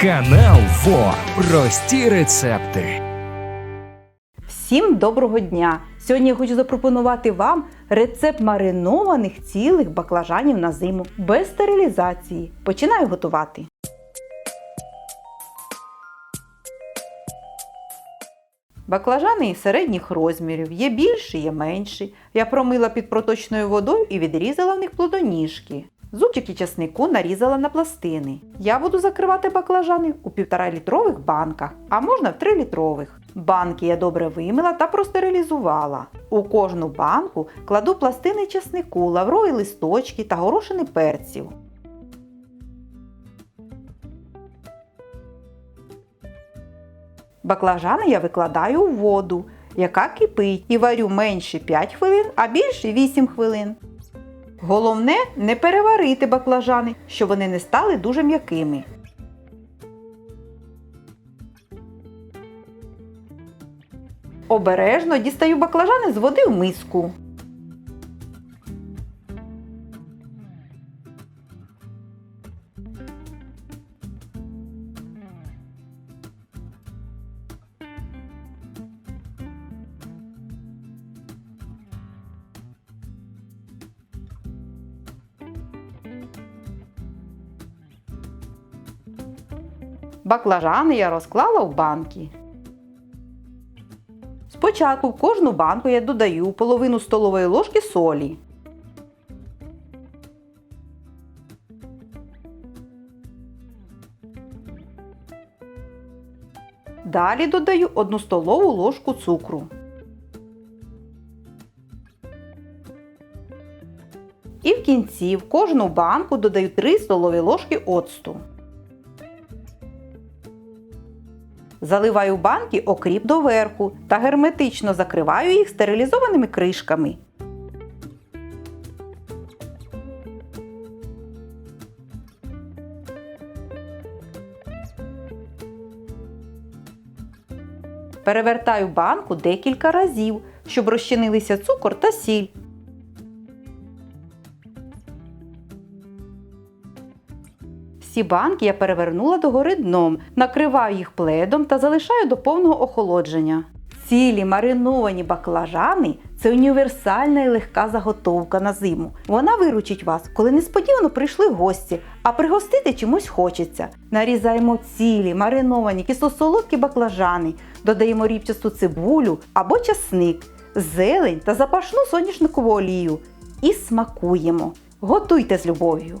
Канал ФО. Прості рецепти. Всім доброго дня! Сьогодні я хочу запропонувати вам рецепт маринованих цілих баклажанів на зиму без стерилізації. Починаю готувати. Баклажани середніх розмірів, є більші, є менші. Я промила під проточною водою і відрізала в них плодоніжки. Зубчики часнику нарізала на пластини. Я буду закривати баклажани у 1,5 літрових банках, а можна в 3 літрових. Банки я добре вимила та простерилізувала. У кожну банку кладу пластини часнику, лаврові листочки та горошини перців. Баклажани я викладаю у воду, яка кипить, і варю менше 5 хвилин, а більше 8 хвилин. Головне не переварити баклажани, щоб вони не стали дуже м'якими. Обережно дістаю баклажани з води в миску. Баклажани я розклала в банки. Спочатку в кожну банку я додаю половину столової ложки солі. Далі додаю 1 столову ложку цукру. І в кінці в кожну банку додаю 3 столові ложки оцту. Заливаю банки окріп доверху та герметично закриваю їх стерилізованими кришками. Перевертаю банку декілька разів, щоб розчинилися цукор та сіль. Всі банки я перевернула догори дном, накриваю їх пледом та залишаю до повного охолодження. Цілі мариновані баклажани це універсальна і легка заготовка на зиму. Вона виручить вас, коли несподівано прийшли гості, а пригостити чимось хочеться. Нарізаємо цілі мариновані кисло-солодкі баклажани, додаємо рібчасту цибулю або часник, зелень та запашну соняшникову олію. І смакуємо. Готуйте з любов'ю!